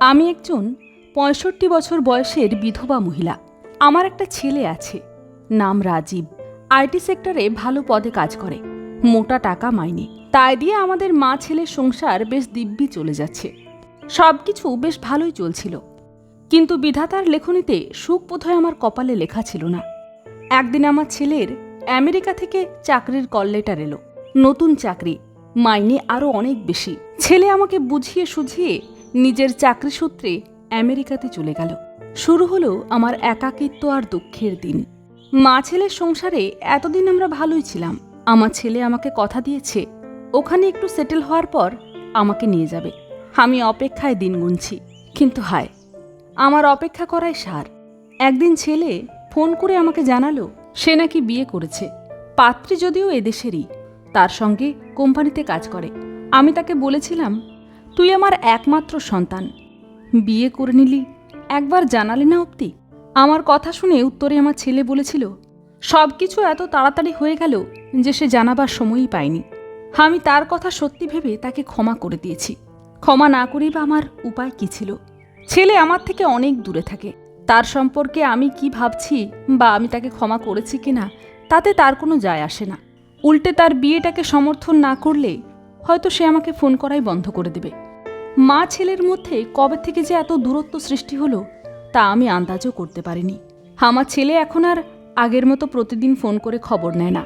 আমি একজন পঁয়ষট্টি বছর বয়সের বিধবা মহিলা। আমার একটা ছেলে আছে, নাম রাজীব। আইটি সেক্টরে ভালো পদে কাজ করে, মোটা টাকা মাইনে। তাই দিয়ে আমাদের মা ছেলের সংসার বেশ দিব্যি চলে যাচ্ছে। সব কিছু বেশ ভালোই চলছিল। কিন্তু বিধাতার লেখনীতে সুখ বোধহয় আমার কপালে লেখা ছিল না। একদিন আমার ছেলের আমেরিকা থেকে চাকরির কল লেটার এলো। নতুন চাকরি, মাইনে আরও অনেক বেশি। ছেলে আমাকে বুঝিয়ে সুঝিয়ে নিজের চাকরি সূত্রে আমেরিকাতে চলে গেল। শুরু হলো আমার একাকিত্ব আর দুঃখের দিন। মা ছেলের সংসারে এতদিন আমরা ভালোই ছিলাম। আমার ছেলে আমাকে কথা দিয়েছে, ওখানে একটু সেটেল হওয়ার পর আমাকে নিয়ে যাবে। আমি অপেক্ষায় দিন গুনছি। কিন্তু হায়, আমার অপেক্ষা করাই সার। একদিন ছেলে ফোন করে আমাকে জানালো, সে নাকি বিয়ে করেছে। পাত্রী যদিও এদেশেরই তার সঙ্গে কোম্পানিতে কাজ করে। আমি তাকে বলেছিলাম তুই আমার একমাত্র সন্তান। বিয়ে করে নিলি, একবার জানালি না অব্দি আমার কথা শুনে উত্তরে আমার ছেলে বলেছিল সব কিছু এত তাড়াতাড়ি হয়ে গেল যে সে জানাবার সময়ই পায়নি। আমি তার কথা সত্যি ভেবে তাকে ক্ষমা করে দিয়েছি। ক্ষমা না করেই বা আমার উপায় কী ছিল? ছেলে আমার থেকে অনেক দূরে থাকে। তার সম্পর্কে আমি কি ভাবছি বা আমি তাকে ক্ষমা করেছি কিনা, তাতে তার কোনো যায় আসে না। উল্টে তার বিয়েটাকে সমর্থন না করলে হয়তো সে আমাকে ফোন করাই বন্ধ করে দেবে। মা ছেলের মধ্যে কবে থেকে যে এত দূরত্ব সৃষ্টি হলো, তা আমি আন্দাজও করতে পারিনি। আমার ছেলে এখন আর আগের মতো প্রতিদিন ফোন করে খবর নেয় না।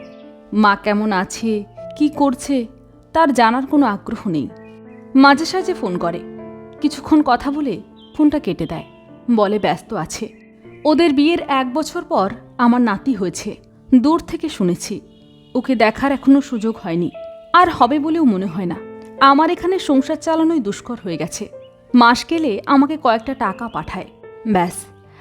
মা কেমন আছে, কি করছে, তার জানার কোনো আগ্রহ নেই। মাঝে সাঝে ফোন করে। কিছুক্ষণ কথা বলে ফোনটা কেটে দেয়। বলে, ব্যস্ত আছে। ওদের বিয়ের এক বছর পর আমার নাতি হয়েছে। দূর থেকে শুনেছি। ওকে দেখার এখনও সুযোগ হয়নি। আর হবে বলেও মনে হয় না। আমার এখানে সংসার চালানোই দুষ্কর হয়ে গেছে। মাস গেলে আমাকে কয়েকটা টাকা পাঠায়। ব্যাস,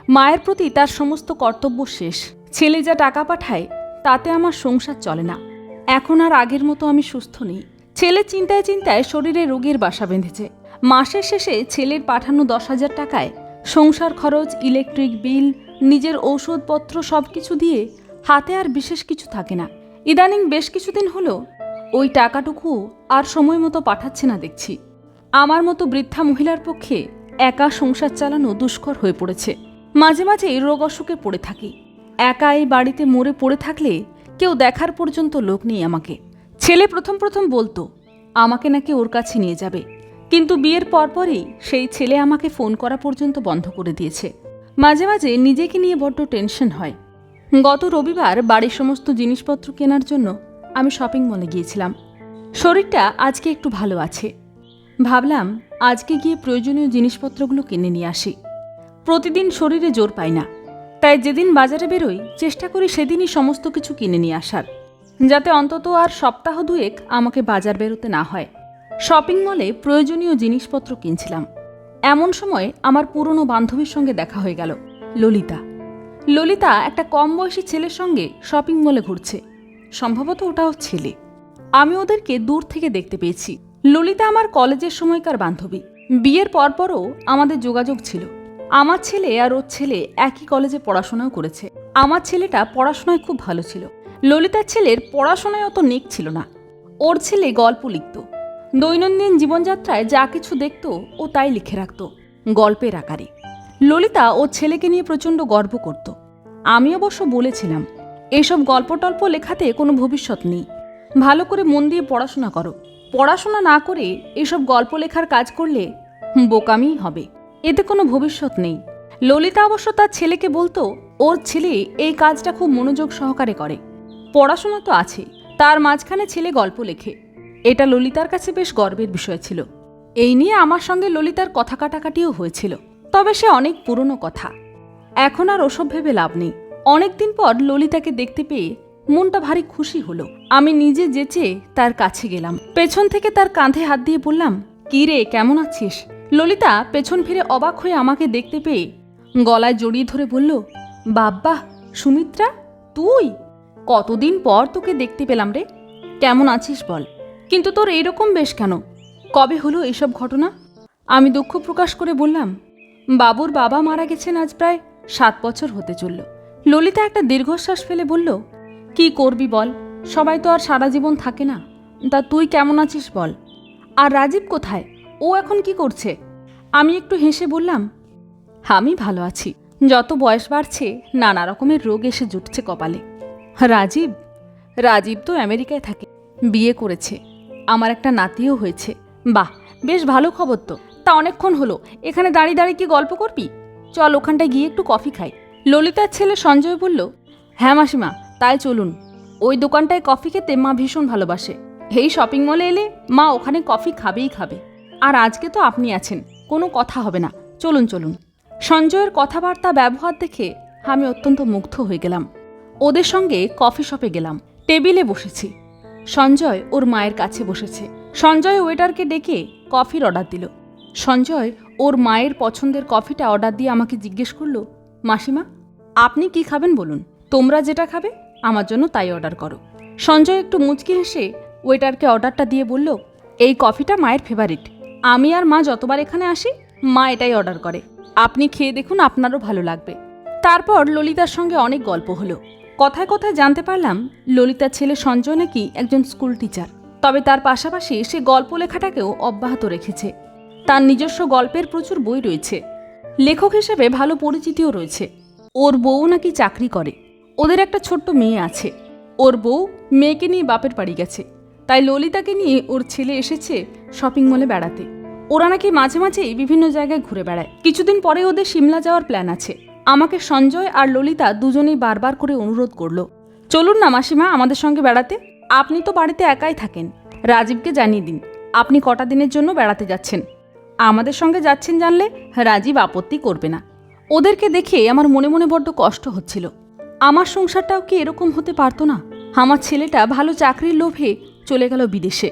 মায়ের প্রতি তার সমস্ত কর্তব্য শেষ। ছেলে যা টাকা পাঠায়, তাতে আমার সংসার চলে না। এখন আর আগের মতো আমি সুস্থ নেই। ছেলে চিন্তায় চিন্তায় শরীরে রোগের বাসা বেঁধেছে। মাসের শেষে ছেলের পাঠানো দশ হাজার টাকায় সংসার খরচ, ইলেকট্রিক বিল, নিজের ঔষধপত্র সব কিছু দিয়ে হাতে আর বিশেষ কিছু থাকে না। ইদানিং বেশ কিছুদিন হলো ওই টাকাটুকু আর সময় মতো পাঠাচ্ছে না দেখছি। আমার মতো বৃদ্ধা মহিলার পক্ষে একা সংসার চালানো দুষ্কর হয়ে পড়েছে। মাঝে মাঝে রোগ অসুখে পড়ে থাকি। একা এই বাড়িতে মরে পড়ে থাকলে কেউ দেখার পর্যন্ত লোক নেই আমাকে। ছেলে প্রথম প্রথম বলতো, আমাকে নাকি ওর কাছে নিয়ে যাবে। কিন্তু বিয়ের পরপরই সেই ছেলে আমাকে ফোন করা পর্যন্ত বন্ধ করে দিয়েছে। মাঝে মাঝে নিজেকে নিয়ে বড্ড টেনশন হয়। গত রবিবার বাড়ির সমস্ত জিনিসপত্র কেনার জন্য আমি শপিং মলে গিয়েছিলাম। শরীরটা আজকে একটু ভালো আছে। ভাবলাম আজকে গিয়ে প্রয়োজনীয় জিনিসপত্রগুলো কিনে নিয়ে আসি। প্রতিদিন শরীরে জোর পাই না। তাই যেদিন বাজারে বেরোই, চেষ্টা করি সেদিনই সমস্ত কিছু কিনে নিয়ে আসার। যাতে অন্তত আর সপ্তাহ দুয়েক আমাকে বাজার বেরোতে না হয়। শপিং মলে প্রয়োজনীয় জিনিসপত্র কিনছিলাম। এমন সময় আমার পুরনো বান্ধবীর সঙ্গে দেখা হয়ে গেল, ললিতা। ললিতা একটা কম বয়সী ছেলের সঙ্গে শপিং মলে ঘুরছে। সম্ভবত ওটাও ছেলে। আমি ওদেরকে দূর থেকে দেখতে পেয়েছি। ললিতা আমার কলেজের সময়কার বান্ধবী। বিয়ের পরপরও আমাদের যোগাযোগ ছিল। আমার ছেলে আর ওর ছেলে একই কলেজে পড়াশোনাও করেছে। আমার ছেলেটা পড়াশোনায় খুব ভালো ছিল। ললিতার ছেলের পড়াশোনায় অত নেক ছিল না। ওর ছেলে গল্প লিখত। দৈনন্দিন জীবনযাত্রায় যা কিছু দেখত ও তাই লিখে রাখত। গল্পের আকারে। ললিতা ও ছেলেকে নিয়ে প্রচণ্ড গর্ব করত। আমি অবশ্য বলেছিলাম এসব গল্প টল্প লেখাতে কোনো ভবিষ্যৎ নেই। ভালো করে মন দিয়ে পড়াশোনা করো। পড়াশোনা না করে এসব গল্প লেখার কাজ করলে বোকামিই হবে। এতে কোনো ভবিষ্যৎ নেই। ললিতা অবশ্য তার ছেলেকে বলতো, ওর ছেলে এই কাজটা খুব মনোযোগ সহকারে করে। পড়াশোনা তো আছে, তার মাঝখানে ছেলে গল্প লেখে। এটা ললিতার কাছে বেশ গর্বের বিষয় ছিল। এই নিয়ে আমার সঙ্গে ললিতার কথা কাটাকাটিও হয়েছিল। তবে সে অনেক পুরনো কথা। এখন আর ওসব ভেবে লাভ নেই। অনেকদিন পর ললিতাকে দেখতে পেয়ে মনটা ভারী খুশি হলো। আমি নিজে যেচে তার কাছে গেলাম। পেছন থেকে তার কাঁধে হাত দিয়ে বললাম, কি রে, কেমন আছিস? ললিতা পেছন ফিরে অবাক হয়ে আমাকে দেখতে পেয়ে গলায় জড়িয়ে ধরে বলল, বাব্বা, সুমিত্রা, তুই? কতদিন পর তোকে দেখতে পেলাম রে। কেমন আছিস বল। কিন্তু তোর এইরকম বেশ কেন? কবে হলো এসব ঘটনা? আমি দুঃখ প্রকাশ করে বললাম, বাবুর বাবা মারা গেছেন আজ প্রায় সাত বছর হতে চলল। ললিতা একটা দীর্ঘশ্বাস ফেলে বলল, কি করবি বল? সবাই তো আর সারা জীবন থাকে না। তা তুই কেমন আছিস বল? আর রাজীব কোথায়? ও এখন কি করছে? আমি একটু হেসে বললাম, আমি ভালো আছি। যত বয়স বাড়ছে, নানা রকমের রোগ এসে জুটছে কপালে। রাজীব রাজীব তো আমেরিকায় থাকে। বিয়ে করেছে। আমার একটা নাতিও হয়েছে। বাহ, বেশ ভালো খবর তো। তা অনেকক্ষণ হলো। এখানে দাঁড়িয়ে দাঁড়িয়ে কি গল্প করবি? চল ওখানটায় গিয়ে একটু কফি খাই। ললিতার ছেলে সঞ্জয় বলল হ্যাঁ মাসিমা, তাই চলুন। ওই দোকানটায় কফি খেতে মা ভীষণ ভালোবাসে। এই শপিং মলে এলে মা ওখানে কফি খাবেই খাবে। আর আজকে তো আপনি আছেন, কোনো কথা হবে না। চলুন চলুন। সঞ্জয়ের কথাবার্তা, ব্যবহার দেখে আমি অত্যন্ত মুগ্ধ হয়ে গেলাম। ওদের সঙ্গে কফি শপে গেলাম, টেবিলে বসেছি। সঞ্জয় ওর মায়ের কাছে বসেছে। সঞ্জয় ওয়েটারকে ডেকে কফির অর্ডার দিল। সঞ্জয় ওর মায়ের পছন্দের কফিটা অর্ডার দিয়ে আমাকে জিজ্ঞেস করল, মাসিমা আপনি কি খাবেন বলুন? তোমরা যেটা খাবে, আমার জন্য তাই অর্ডার করো। সঞ্জয় একটু মুচকি হেসে ওয়েটারকে অর্ডারটা দিয়ে বলল, এই কফিটা মায়ের ফেভারিট আমি আর মা যতবার এখানে আসি, মা এটাই অর্ডার করে। আপনি খেয়ে দেখুন, আপনারও ভালো লাগবে। তারপর ললিতার সঙ্গে অনেক গল্প হলো। কথায় কথায় জানতে পারলাম, ললিতার ছেলে সঞ্জয় নাকি একজন স্কুল টিচার তবে তার পাশাপাশি সে গল্প লেখাটাকেও অব্যাহত রেখেছে। তার নিজস্ব গল্পের প্রচুর বই রয়েছে। লেখক হিসেবে ভালো পরিচিতিও রয়েছে। ওর বউ নাকি চাকরি করে। ওদের একটা ছোট্ট মেয়ে আছে। ওর বউ মেয়েকে নিয়ে বাপের বাড়ি গেছে। তাই ললিতাকে নিয়ে ওর ছেলে এসেছে শপিং মলে বেড়াতে। ওরা নাকি মাঝে মাঝেই বিভিন্ন জায়গায় ঘুরে বেড়ায়। কিছুদিন পরে ওদের সিমলা যাওয়ার প্ল্যান আছে। আমাকে সঞ্জয় আর ললিতা দুজনেই বারবার করে অনুরোধ করল। চলুন না মাসিমা, আমাদের সঙ্গে বেড়াতে। আপনি তো বাড়িতে একাই থাকেন। রাজীবকে জানিয়ে দিন, আপনি কটা দিনের জন্য বেড়াতে যাচ্ছেন? আমাদের সঙ্গে যাচ্ছেন জানলে রাজীব আপত্তি করবে না। ওদেরকে দেখে আমার মনে মনে বড্ড কষ্ট হচ্ছিল। আমার সংসারটাও কি এরকম হতে পারতো না? আমার ছেলেটা ভালো চাকরির লোভে চলে গেল বিদেশে।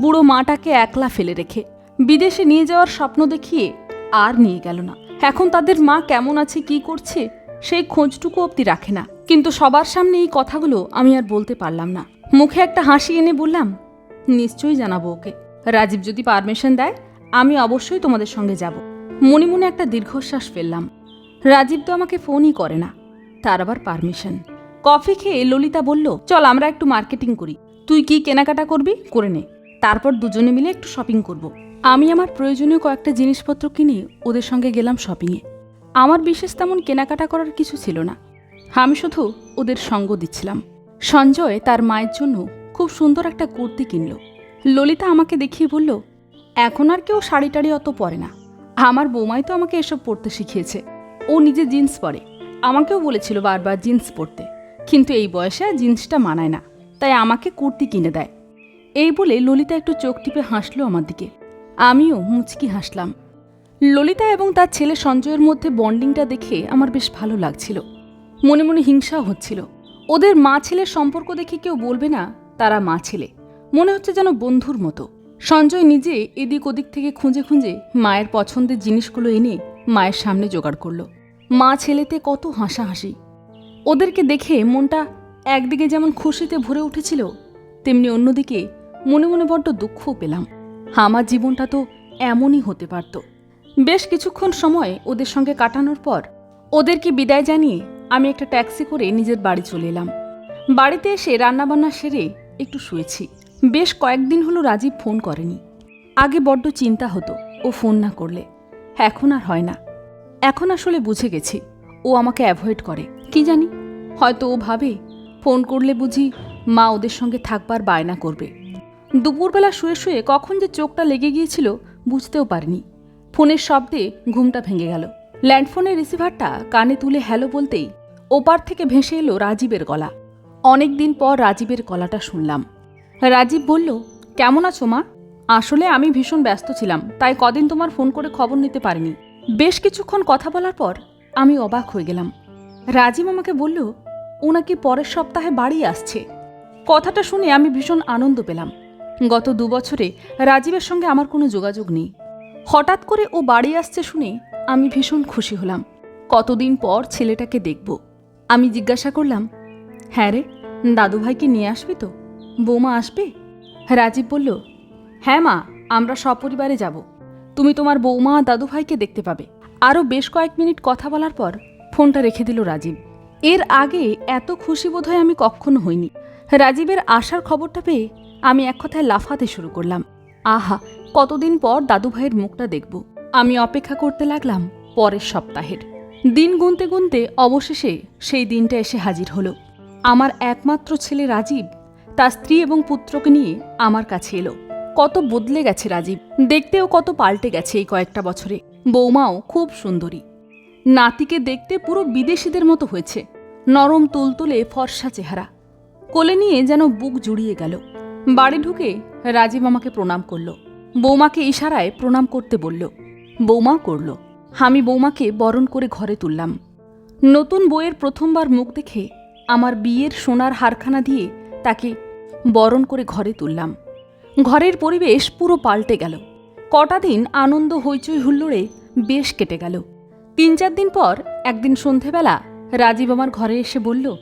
বুড়ো মাটাকে একলা ফেলে রেখে বিদেশে নিয়ে যাওয়ার স্বপ্ন দেখিয়ে আর নিয়ে গেল না। এখন তাদের মা কেমন আছে, কি করছে, সেই খোঁজটুকু অব্দি রাখে না। কিন্তু সবার সামনে এই কথাগুলো আমি আর বলতে পারলাম না। মুখে একটা হাসি এনে বললাম, নিশ্চয়ই জানাব ওকে। রাজীব যদি পারমিশন দেয়, আমি অবশ্যই তোমাদের সঙ্গে যাব। মনে মনে একটা দীর্ঘশ্বাস ফেললাম। রাজীব তো আমাকে ফোনই করে না। তার আবার পারমিশন। কফি খেয়ে ললিতা বলল, চল, আমরা একটু মার্কেটিং করি। তুই কি কেনাকাটা করবি? করে নে। তারপর দুজনে মিলে একটু শপিং করব। আমি আমার প্রয়োজনীয় কয়েকটা জিনিসপত্র কিনে ওদের সঙ্গে গেলাম শপিংয়ে। আমার বিশেষ তেমন কেনাকাটা করার কিছু ছিল না। আমি শুধু ওদের সঙ্গ দিচ্ছিলাম। সঞ্জয়, তার মায়ের জন্য খুব সুন্দর একটা কুর্তি কিনল। ললিতা আমাকে দেখিয়ে বলল, এখন আর কেউ শাড়ি টাড়ি অত পরে না। আমার বৌমাই তো আমাকে এসব পরতে শিখিয়েছে। ও নিজে জিন্স পরে। আমাকেও বলেছিল বারবার জিন্স পরতে। কিন্তু এই বয়সে জিন্সটা মানায় না। তাই আমাকে কুর্তি কিনে দেয়। এই বলে ললিতা একটু চোখ টিপে হাসলো আমার দিকে। আমিও মুচকি হাসলাম। ললিতা এবং তার ছেলে সঞ্জয়ের মধ্যে বন্ডিংটা দেখে আমার বেশ ভালো লাগছিল। মনে মনে হিংসাও হচ্ছিল। ওদের মা ছেলের সম্পর্ক দেখে কেউ বলবে না, তারা মা ছেলে। মনে হচ্ছে যেন বন্ধুর মতো। সঞ্জয় নিজে এদিক ওদিক থেকে খুঁজে খুঁজে মায়ের পছন্দের জিনিসগুলো এনে মায়ের সামনে জোগাড় করল। মা ছেলেতে কত হাসাহাসি। ওদেরকে দেখে মনটা একদিকে যেমন খুশিতে ভরে উঠেছিল, তেমনি অন্যদিকে মনে মনে বড্ড দুঃখও পেলাম। আমার জীবনটা তো এমনই হতে পারত। বেশ কিছুক্ষণ সময় ওদের সঙ্গে কাটানোর পর ওদেরকে বিদায় জানিয়ে আমি একটা ট্যাক্সি করে নিজের বাড়ি চলে এলাম। বাড়িতে এসে রান্নাবান্না সেরে একটু শুয়েছি। বেশ কয়েকদিন হলো রাজীব ফোন করেনি। আগে বড্ড চিন্তা হতো ও ফোন না করলে। এখন আর হয় না। এখন আসলে বুঝে গেছি, ও আমাকে অ্যাভয়েড করে। কি জানি? হয়তো ও ভাবে ফোন করলে বুঝি মা ওদের সঙ্গে থাকবার বায়না করবে। দুপুরবেলা শুয়ে শুয়ে কখন যে চোখটা লেগে গিয়েছিল বুঝতেও পারিনি। ফোনের শব্দে ঘুমটা ভেঙে গেল। ল্যান্ডফোনের রিসিভারটা কানে তুলে হ্যালো বলতেই ওপার থেকে ভেসে এলো রাজীবের গলা। অনেক দিন পর রাজীবের গলাটা শুনলাম। রাজীব বলল, কেমন আছো মা? আসলে আমি ভীষণ ব্যস্ত ছিলাম, তাই কদিন তোমার ফোন করে খবর নিতে পারিনি। বেশ কিছুক্ষণ কথা বলার পর আমি অবাক হয়ে গেলাম। রাজীব আমাকে বলল ও নাকি পরের সপ্তাহে বাড়ি আসছে? কথাটা শুনে আমি ভীষণ আনন্দ পেলাম। গত দু বছরে রাজীবের সঙ্গে আমার কোনো যোগাযোগ নেই। হঠাৎ করে ও বাড়ি আসছে শুনে আমি ভীষণ খুশি হলাম। কতদিন পর ছেলেটাকে দেখব। আমি জিজ্ঞাসা করলাম হ্যাঁ রে, দাদুভাইকে নিয়ে আসবি তো? বৌমা আসবে? রাজীব বলল হ্যাঁ মা, আমরা সপরিবারে যাব। তুমি তোমার বৌমা আর দাদুভাইকে দেখতে পাবে। আরও বেশ কয়েক মিনিট কথা বলার পর ফোনটা রেখে দিল রাজীব। এর আগে এত খুশি বোধহয় আমি কখনো হইনি। রাজীবের আসার খবরটা পেয়ে আমি এক কথায় লাফাতে শুরু করলাম। আহা, কতদিন পর দাদুভাইয়ের মুখটা দেখব। আমি অপেক্ষা করতে লাগলাম পরের সপ্তাহের। দিন গুনতে গুনতে অবশেষে সেই দিনটা এসে হাজির হলো। আমার একমাত্র ছেলে রাজীব, তার স্ত্রী এবং পুত্রকে নিয়ে আমার কাছে এলো। কত বদলে গেছে রাজীব। দেখতেও কত পাল্টে গেছে এই কয়েকটা বছরে। বৌমাও খুব সুন্দরী। নাতিকে দেখতে পুরো বিদেশিদের মতো হয়েছে। নরম তুলতুলে ফর্সা চেহারা। কোলে নিয়ে যেন বুক জুড়িয়ে গেল। বাড়ি ঢুকে রাজীব আমাকে প্রণাম করল। বৌমাকে ইশারায় প্রণাম করতে বলল। বৌমা করল। আমি বৌমাকে বরণ করে ঘরে তুললাম। নতুন বইয়ের প্রথমবার মুখ দেখে আমার বিয়ের সোনার হারখানা দিয়ে তাকে বরণ করে ঘরে তুললাম। ঘরের পরিবেশ পুরো পাল্টে গেল। কটা দিন আনন্দ, হইচই, হুল্লোড়ে বেশ কেটে গেল। তিন চার দিন পর একদিন সন্ধেবেলা রাজীব আমার ঘরে এসে বলল,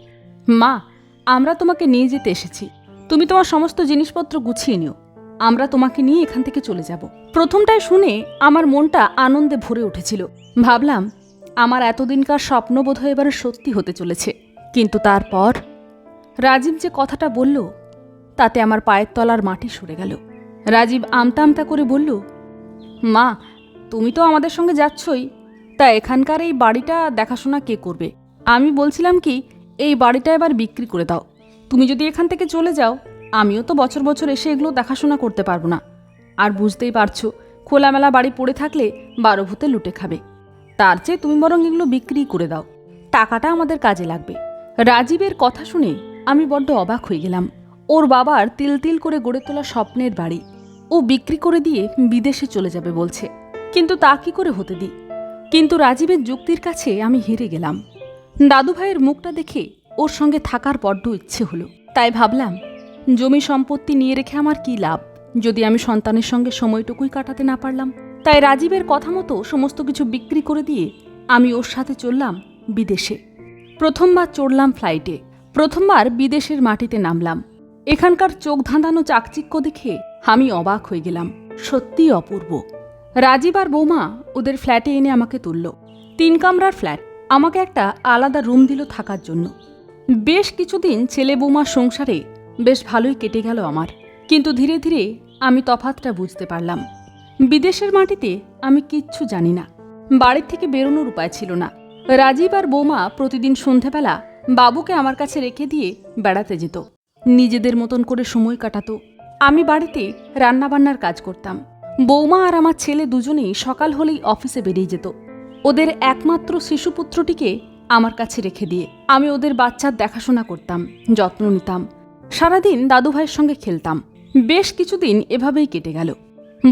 মা, আমরা তোমাকে নিয়ে যেতে এসেছি। তুমি তোমার সমস্ত জিনিসপত্র গুছিয়ে নিও। আমরা তোমাকে নিয়ে এখান থেকে চলে যাব। প্রথমটায় শুনে আমার মনটা আনন্দে ভরে উঠেছিল। ভাবলাম, আমার এতদিনকার স্বপ্ন বোধহয় এবারে সত্যি হতে চলেছে। কিন্তু তারপর রাজীব যে কথাটা বলল তাতে আমার পায়ের তলার মাটি সরে গেল। রাজীব আমতা আমতা করে বলল, মা, তুমি তো আমাদের সঙ্গে যাচ্ছই। তা এখানকার এই বাড়িটা দেখাশোনা কে করবে? আমি বলছিলাম কি, এই বাড়িটা এবার বিক্রি করে দাও। তুমি যদি এখান থেকে চলে যাও, আমিও তো বছর বছর এসে এগুলো দেখাশোনা করতে পারব না। আর বুঝতেই পারছ, খোলামেলা বাড়ি পড়ে থাকলে বারো ভূতে লুটে খাবে। তার চেয়ে তুমি বরং এগুলো বিক্রি করে দাও। টাকাটা আমাদের কাজে লাগবে। রাজীবের কথা শুনে আমি বড্ড অবাক হয়ে গেলাম। ওর বাবার তিল তিল করে গড়ে তোলা স্বপ্নের বাড়ি। ও বিক্রি করে দিয়ে বিদেশে চলে যাবে বলছে। কিন্তু তা কি করে হতে দিই? কিন্তু রাজীবের যুক্তির কাছে আমি হেরে গেলাম। দাদু ভাইয়ের মুখটা দেখে ওর সঙ্গে থাকার বড্ড ইচ্ছে হলো। তাই ভাবলাম, জমি সম্পত্তি নিয়ে রেখে আমার কি লাভ? যদি আমি সন্তানের সঙ্গে সময়টুকুই কাটাতে না পারলাম? তাই রাজীবের কথা মতো সমস্ত কিছু বিক্রি করে দিয়ে আমি ওর সাথে চললাম বিদেশে। প্রথমবার চড়লাম ফ্লাইটে প্রথমবার বিদেশের মাটিতে নামলাম। এখানকার চোখ ধাঁধানো চাকচিক্য দেখে আমি অবাক হয়ে গেলাম। সত্যিই অপূর্ব। রাজীব আর বৌমা ওদের ফ্ল্যাটে এনে আমাকে তুলল। তিন কামরার ফ্ল্যাট। আমাকে একটা আলাদা রুম দিল থাকার জন্য। বেশ কিছুদিন ছেলে বৌমার সংসারে বেশ ভালোই কেটে গেল আমার। কিন্তু ধীরে ধীরে আমি তফাতটা বুঝতে পারলাম। বিদেশের মাটিতে আমি কিচ্ছু জানি না। বাড়ির থেকে বেরোনোর উপায় ছিল না। রাজীব আর বৌমা প্রতিদিন সন্ধেবেলা বাবুকে আমার কাছে রেখে দিয়ে বেড়াতে যেত। নিজেদের মতন করে সময় কাটাতো। আমি বাড়িতে রান্নাবান্নার কাজ করতাম। বৌমা আর আমার ছেলে দুজনেই সকাল হলেই অফিসে বেরিয়ে যেত। ওদের একমাত্র শিশুপুত্রটিকে আমার কাছে রেখে দিয়ে আমি ওদের বাচ্চার দেখাশোনা করতাম, যত্ন নিতাম। সারাদিন দাদুভাইয়ের সঙ্গে খেলতাম। বেশ কিছুদিন এভাবেই কেটে গেল।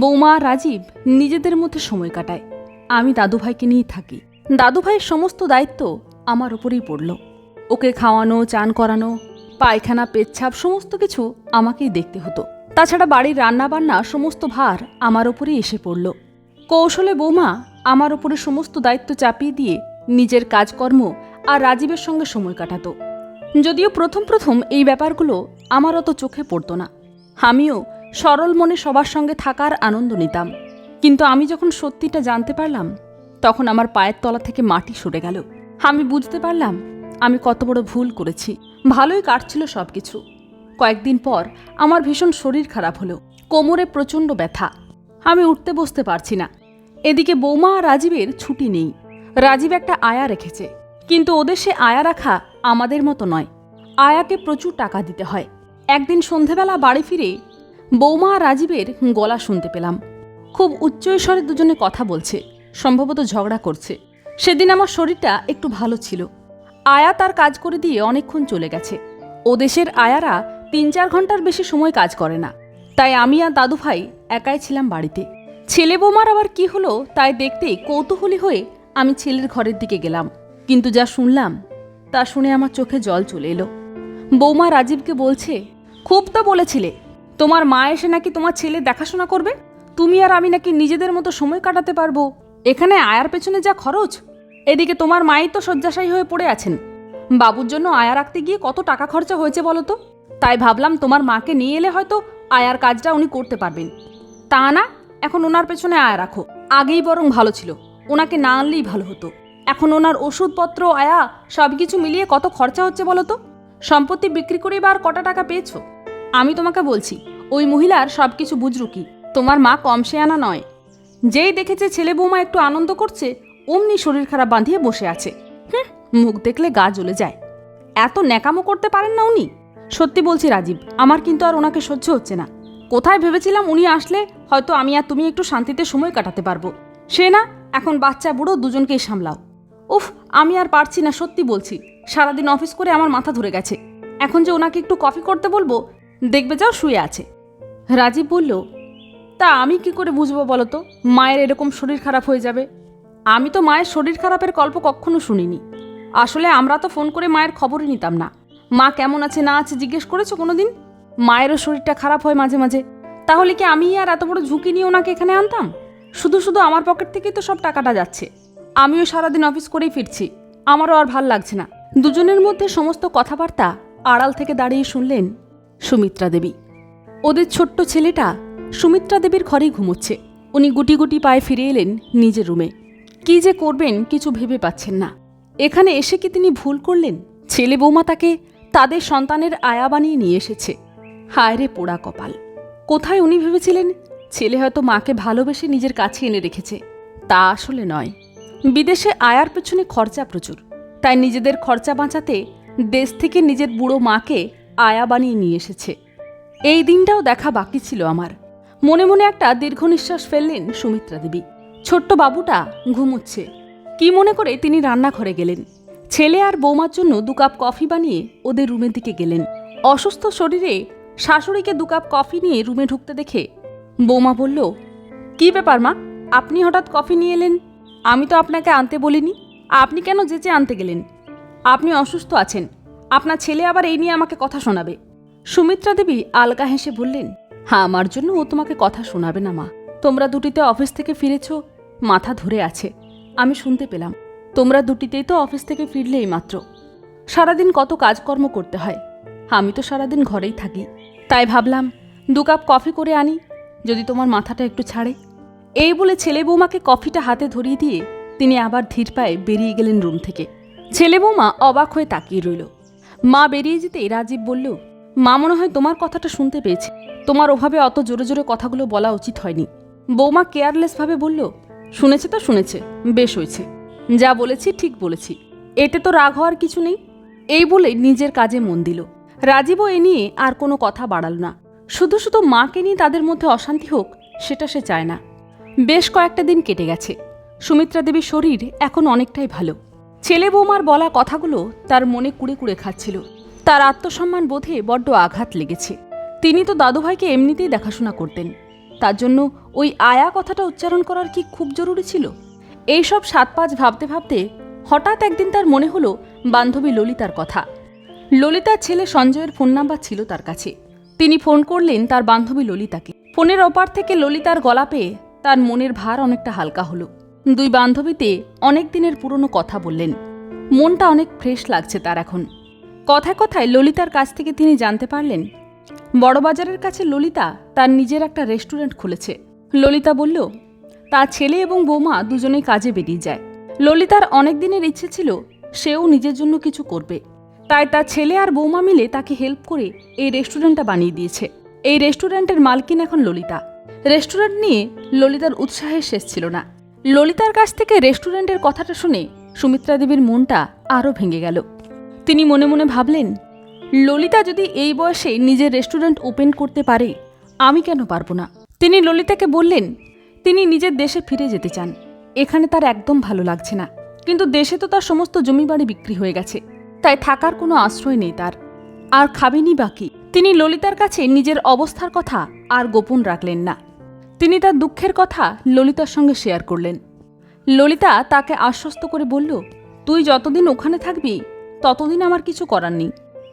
বৌমা রাজীব নিজেদের মধ্যে সময় কাটায়। আমি দাদুভাইকে নিয়ে থাকি। দাদুভাইয়ের সমস্ত দায়িত্ব আমার ওপরেই পড়ল। ওকে খাওয়ানো, চান করানো পায়খানা, পেচ্ছাপ সমস্ত কিছু আমাকেই দেখতে হতো। তাছাড়া বাড়ির রান্নাবান্না, সমস্ত ভার আমার ওপরেই এসে পড়ল। কৌশলে বৌমা আমার ওপরে সমস্ত দায়িত্ব চাপিয়ে দিয়ে নিজের কাজকর্ম আর রাজীবের সঙ্গে সময় কাটাত। যদিও প্রথম প্রথম এই ব্যাপারগুলো আমার অত চোখে পড়তো না। আমিও সরল মনে সবার সঙ্গে থাকার আনন্দ নিতাম। কিন্তু আমি যখন সত্যিটা জানতে পারলাম, তখন আমার পায়ের তলা থেকে মাটি সরে গেল। আমি বুঝতে পারলাম আমি কত বড় ভুল করেছি। ভালোই কাটছিল সব কিছু কয়েকদিন পর আমার ভীষণ শরীর খারাপ হলো, কোমরে প্রচণ্ড ব্যথা। আমি উঠতে বসতে পারছি না। এদিকে বৌমা আর রাজীবের ছুটি নেই। রাজীব একটা আয়া রেখেছে, কিন্তু ওদের সে আয়া রাখা আমাদের মতো নয়। আয়াকে প্রচুর টাকা দিতে হয়। একদিন সন্ধেবেলা বাড়ি ফিরে বৌমা আর রাজীবের গলা শুনতে পেলাম। খুব উচ্চস্বরে দুজনে কথা বলছে, সম্ভবত ঝগড়া করছে। সেদিন আমার শরীরটা একটু ভালো ছিল। আয়া তার কাজ করে দিয়ে অনেকক্ষণ চলে গেছে। ও দেশের আয়ারা তিন চার ঘণ্টার বেশি সময় কাজ করে না। তাই আমি আর দাদু ভাই একাই ছিলাম বাড়িতে। ছেলে বৌমার আবার কি হলো তাই দেখতেই কৌতূহলী হয়ে আমি ছেলের ঘরের দিকে গেলাম। কিন্তু যা শুনলাম, তা শুনে আমার চোখে জল চলে এলো। বৌমা রাজীবকে বলছে, খুব তো বলেছিলে, তোমার মা এসে নাকি তোমার ছেলে দেখাশোনা করবে? তুমি আর আমি নাকি নিজেদের মতো সময় কাটাতে পারব। এখানে আয়ার পেছনে যা খরচ এদিকে তোমার মাই তো শয্যাশায়ী হয়ে পড়ে আছেন। বাবুর জন্য আয়া রাখতে গিয়ে কত টাকা খরচা হয়েছে বলো তো? তাই ভাবলাম তোমার মাকে নিয়ে এলে হয়তো আয়ার কাজটা উনি করতে পারবেন। তা না, এখন ওনার পেছনে আয়া রাখো। আগেই বরং ভালো ছিল। ওনাকে না আনলেই ভালো হতো। এখন ওনার ওষুধপত্র, আয়া সব কিছু মিলিয়ে কত খরচা হচ্ছে বলো তো? সম্পত্তি বিক্রি করে বা আর কটা টাকা পেয়েছ? আমি তোমাকে বলছি, ওই মহিলার সব কিছু বুঝরু কি তোমার মা কম সে আনা নয়। যেই দেখেছে ছেলে বৌমা একটু আনন্দ করছে অমনি শরীর খারাপ বাঁধিয়ে বসে আছে। হুম মুখ দেখলে গা জ্বলে যায়। এত ন্যাকামো করতে পারেন না উনি। সত্যি বলছি রাজীব, আমার কিন্তু আর ওনাকে সহ্য হচ্ছে না। কোথায় ভেবেছিলাম উনি আসলে হয়তো আমি আর তুমি একটু শান্তিতে সময় কাটাতে পারব। সে না, এখন বাচ্চা, বুড়ো দুজনকেই সামলাও। উফ, আমি আর পারছি না, সত্যি বলছি। সারাদিন অফিস করে আমার মাথা ধরে গেছে। এখন যে ওনাকে একটু কফি করতে বলব, দেখবে যাও শুয়ে আছে। রাজীব বলল, তা আমি কি করে বুঝব বলো তো? মায়ের এরকম শরীর খারাপ হয়ে যাবে। আমি তো মায়ের শরীর খারাপের গল্প কখনো শুনিনি। আসলে আমরা তো ফোন করে মায়ের খবরই নিতাম না। মা কেমন আছে না আছে জিজ্ঞেস করেছ কোনোদিন? মায়েরও শরীরটা খারাপ হয় মাঝে মাঝে। তাহলে কি আমি আর এত বড় ঝুঁকি নিয়ে ওনাকে এখানে আনতাম? শুধু শুধু আমার পকেট থেকেই তো সব টাকাটা যাচ্ছে। আমিও সারাদিন অফিস করেই ফিরছি। আমারও আর ভালো লাগছে না। দুজনের মধ্যে সমস্ত কথাবার্তা আড়াল থেকে দাঁড়িয়ে শুনলেন সুমিত্রা দেবী। ওদের ছোট্ট ছেলেটা সুমিত্রা দেবীর ঘরেই ঘুমোচ্ছে। উনি গুটি গুটি পায়ে ফিরে এলেন নিজের রুমে। কি যে করবেন কিছু ভেবে পাচ্ছেন না। এখানে এসে কি তিনি ভুল করলেন? ছেলে বৌমা তাকে তাদের সন্তানের আয়া বানিয়ে নিয়ে এসেছে। হায় রে পোড়া কপাল। কোথায় উনি ভেবেছিলেন? ছেলে হয়তো মাকে ভালোবেসে নিজের কাছে এনে রেখেছে। তা আসলে নয়। বিদেশে আয়ার পেছনে খরচা প্রচুর। তাই নিজেদের খরচা বাঁচাতে দেশ থেকে নিজের বুড়ো মাকে আয়া বানিয়ে নিয়ে এসেছে। এই দিনটাও দেখা বাকি ছিল আমার। মনে মনে একটা দীর্ঘ নিঃশ্বাস ফেললেন সুমিত্রা দেবী। ছোট্ট বাবুটা ঘুমুচ্ছে। কি মনে করে তিনি রান্নাঘরে গেলেন? ছেলে আর বৌমার জন্য দু কাপ কফি বানিয়ে ওদের রুমের দিকে গেলেন। অসুস্থ শরীরে শাশুড়িকে দু কাপ কফি নিয়ে রুমে ঢুকতে দেখে বৌমা বলল, কি ব্যাপার মা? আপনি হঠাৎ কফি নিয়ে এলেন? আমি তো আপনাকে আনতে বলিনি। আপনি কেন যেচে আনতে গেলেন? আপনি অসুস্থ আছেন। আপনার ছেলে আবার এই নিয়ে আমাকে কথা শোনাবে। সুমিত্রা দেবী আলগা হেসে বললেন হ্যাঁ আমার জন্য ও তোমাকে কথা শোনাবে না মা। তোমরা দুটিতে অফিস থেকে ফিরেছ? মাথা ধরে আছে। আমি শুনতে পেলাম। তোমরা দুটিতেই তো অফিস থেকে ফিরলেই মাত্র সারাদিন কত কাজকর্ম করতে হয়। আমি তো সারাদিন ঘরেই থাকি। তাই ভাবলাম, দু কাপ কফি করে আনি, যদি তোমার মাথাটা একটু ছাড়ে। এই বলে ছেলে বৌমাকে কফিটা হাতে ধরিয়ে দিয়ে তিনি আবার ধীর পায়ে বেরিয়ে গেলেন রুম থেকে। ছেলে বৌমা অবাক হয়ে তাকিয়ে রইল। মা বেরিয়ে যেতেই রাজীব বলল, মা মনে হয় তোমার কথাটা শুনতে পেয়েছে। তোমার ওভাবে অত জোরে জোরে কথাগুলো বলা উচিত হয়নি। বৌমা কেয়ারলেসভাবে বলল, শুনেছে তো শুনেছে, বেশ হয়েছে। যা বলেছি ঠিক বলেছি। এতে তো রাগ হওয়ার কিছু নেই। এই বলে নিজের কাজে মন দিল। রাজীবও এ নিয়ে আর কোনো কথা বাড়াল না। শুধু শুধু মাকে নিয়ে তাদের মধ্যে অশান্তি হোক, সেটা সে চায় না। বেশ কয়েকটা দিন কেটে গেছে। সুমিত্রা দেবীর শরীর এখন অনেকটাই ভালো। ছেলে বৌমার বলা কথাগুলো তার মনে কুড়ে কুড়ে খাচ্ছিল। তার আত্মসম্মান বোধে বড্ড আঘাত লেগেছে। তিনি তো দাদুভাইকে এমনিতেই দেখাশোনা করতেন। তার জন্য ওই আয়া কথাটা উচ্চারণ করার কি খুব জরুরি ছিল? এইসব সাত পাঁচ ভাবতে ভাবতে হঠাৎ একদিন তার মনে হলো বান্ধবী ললিতার কথা। ললিতার ছেলে সঞ্জয়ের ফোন নাম্বার ছিল তার কাছে। তিনি ফোন করলেন তার বান্ধবী ললিতাকে। ফোনের ওপার থেকে ললিতার গলা পেয়ে তার মনের ভার অনেকটা হালকা হলো। দুই বান্ধবীতে অনেক দিনের পুরনো কথা বললেন। মনটা অনেক ফ্রেশ লাগছে তার এখন। কথায় কথায় ললিতার কাছ থেকে তিনি জানতে পারলেন, বড়বাজারের কাছে ললিতা তার নিজের একটা রেস্টুরেন্ট খুলেছে। ললিতা বলল তার ছেলে এবং বৌমা দুজনেই কাজে বেরিয়ে যায়। ললিতার অনেক দিনের ইচ্ছে ছিল সেও নিজের জন্য কিছু করবে। তাই তার ছেলে আর বৌমা মিলে তাকে হেল্প করে এই রেস্টুরেন্টটা বানিয়ে দিয়েছে। এই রেস্টুরেন্টের মালকিন এখন ললিতা। রেস্টুরেন্ট নিয়ে ললিতার উৎসাহের শেষ ছিল না। ললিতার কাছ থেকে রেস্টুরেন্টের কথাটা শুনে সুমিত্রা দেবীর মনটা আরও ভেঙে গেল। তিনি মনে মনে ভাবলেন, ললিতা যদি এই বয়সে নিজের রেস্টুরেন্ট ওপেন করতে পারে, আমি কেন পারব না? তিনি ললিতাকে বললেন, তিনি নিজের দেশে ফিরে যেতে চান। এখানে তার একদম ভালো লাগছে না। কিন্তু দেশে তো তার সমস্ত জমি বাড়ি বিক্রি হয়ে গেছে। তাই থাকার কোনো আশ্রয় নেই তার। আর খাবেনি বাকি তিনি ললিতার কাছে নিজের অবস্থার কথা আর গোপন রাখলেন না। তিনি তার দুঃখের কথা ললিতার সঙ্গে শেয়ার করলেন। ললিতা তাকে আশ্বস্ত করে বলল, তুই যতদিন ওখানে থাকবি, ততদিন আমার কিছু করার নেই।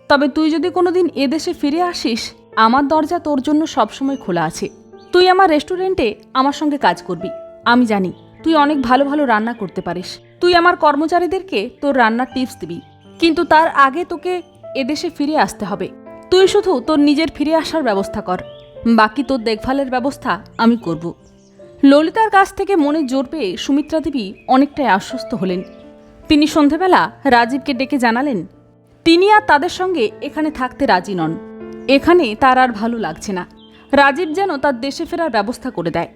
তবে তুই যদি কোনোদিন এদেশে ফিরে আসিস, আমার দরজা তোর জন্য সবসময় খোলা আছে। তুই আমার রেস্টুরেন্টে আমার সঙ্গে কাজ করবি। আমি জানি তুই অনেক ভালো ভালো রান্না করতে পারিস। তুই আমার কর্মচারীদেরকে তোর রান্নার টিপস দিবি। কিন্তু তার আগে তোকে এদেশে ফিরে আসতে হবে। তুই শুধু তোর নিজের ফিরে আসার ব্যবস্থা কর। বাকি তোর দেখভালের ব্যবস্থা আমি করব। ললিতার কাছ থেকে মনে জোর পেয়ে সুমিত্রা দেবী অনেকটাই আশ্বস্ত হলেন। তিনি সন্ধেবেলা রাজীবকে ডেকে জানালেন, তিনি আর তাদের সঙ্গে এখানে থাকতে রাজি নন। এখানে তার আর ভালো লাগছে না। রাজীব যেন তার দেশে ফেরার ব্যবস্থা করে দেয়।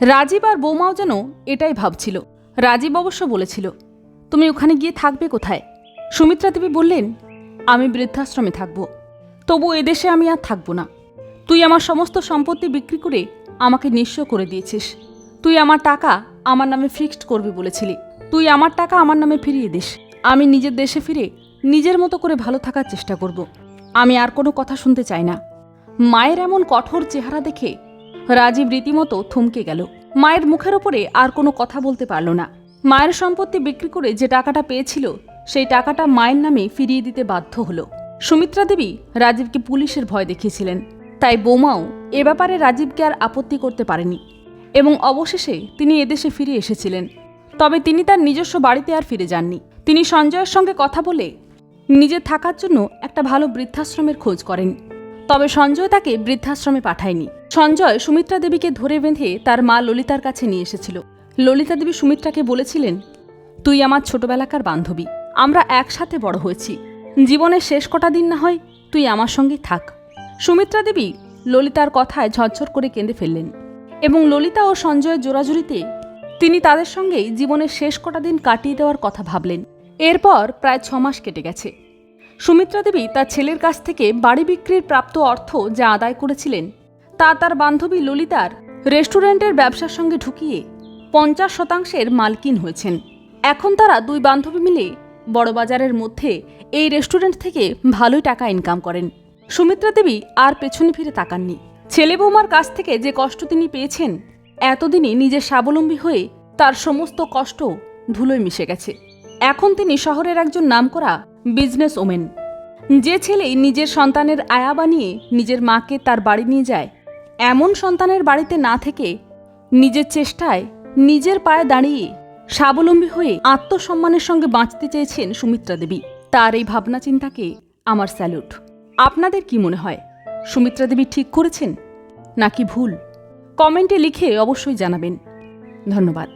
রাজীব আর বৌমাও যেন এটাই ভাবছিল। রাজীব অবশ্য বলেছিল, তুমি ওখানে গিয়ে থাকবে কোথায়? সুমিত্রা দেবী বললেন, আমি বৃদ্ধাশ্রমে থাকব। তবু এদেশে আমি আর থাকব না। তুই আমার সমস্ত সম্পত্তি বিক্রি করে আমাকে নিঃস্ব করে দিয়েছিস। তুই আমার টাকা আমার নামে ফিক্সড করবি বলেছিলি। তুই আমার টাকা আমার নামে ফিরিয়ে দিস। আমি নিজের দেশে ফিরে নিজের মতো করে ভালো থাকার চেষ্টা করব। আমি আর কোনো কথা শুনতে চাই না। মায়ের এমন কঠোর চেহারা দেখে রাজীব রীতিমতো থমকে গেল। মায়ের মুখের ওপরে আর কোনো কথা বলতে পারল না। মায়ের সম্পত্তি বিক্রি করে যে টাকাটা পেয়েছিল, সেই টাকাটা মায়ের নামে ফিরিয়ে দিতে বাধ্য হলো। সুমিত্রা দেবী রাজীবকে পুলিশের ভয় দেখিয়েছিলেন। তাই বৌমাও এ ব্যাপারে রাজীবকে আর আপত্তি করতে পারেনি এবং অবশেষে তিনি এদেশে ফিরে এসেছিলেন। তবে তিনি তার নিজস্ব বাড়িতে আর ফিরে যাননি। তিনি সঞ্জয়ের সঙ্গে কথা বলে নিজে থাকার জন্য একটা ভালো বৃদ্ধাশ্রমের খোঁজ করেন। তবে সঞ্জয় তাকে বৃদ্ধাশ্রমে পাঠায়নি। সঞ্জয় সুমিত্রা দেবীকে ধরে বেঁধে তার মা ললিতার কাছে নিয়ে এসেছিল। ললিতা দেবী সুমিত্রাকে বলেছিলেন, তুই আমার ছোটবেলাকার বান্ধবী, আমরা একসাথে বড় হয়েছি। জীবনের শেষ কটা দিন না হয় তুই আমার সঙ্গেই থাক। সুমিত্রা দেবী ললিতার কথায় ঝরঝর করে কেঁদে ফেললেন এবং ললিতা ও সঞ্জয়ের জোরাজুরিতে তিনি তাদের সঙ্গেই জীবনের শেষ কটা দিন কাটিয়ে দেওয়ার কথা ভাবলেন। এরপর প্রায় ছ মাস কেটে গেছে। সুমিত্রা দেবী তার ছেলের কাছ থেকে বাড়ি বিক্রির প্রাপ্ত অর্থ যা আদায় করেছিলেন, তা তার বান্ধবী ললিতার রেস্টুরেন্টের ব্যবসার সঙ্গে ঢুকিয়ে পঞ্চাশ শতাংশের মালকিন হয়েছেন। এখন তারা দুই বান্ধবী মিলে বড়বাজারের মধ্যে এই রেস্টুরেন্ট থেকে ভালোই টাকা ইনকাম করেন। সুমিত্রা দেবী আর পেছনে ফিরে তাকাননি। ছেলে বৌমার কাছ থেকে যে কষ্ট তিনি পেয়েছেন, এতদিনই নিজের স্বাবলম্বী হয়ে তার সমস্ত কষ্ট ধুলোয় মিশে গেছে। এখন তিনি শহরের একজন নামকরা বিজনেস ওমেন যে ছেলে নিজের সন্তানের আয়া বানিয়ে নিজের মাকে তার বাড়ি নিয়ে যায়, এমন সন্তানের বাড়িতে না থেকে নিজের চেষ্টায় নিজের পায়ে দাঁড়িয়ে স্বাবলম্বী হয়ে আত্মসম্মানের সঙ্গে বাঁচতে চেয়েছেন সুমিত্রা দেবী। তার এই ভাবনা চিন্তাকে আমার স্যালুট। আপনাদের কি মনে হয়, সুমিত্রা দেবী ঠিক করেছেন নাকি ভুল? কমেন্টে লিখে অবশ্যই জানাবেন। ধন্যবাদ।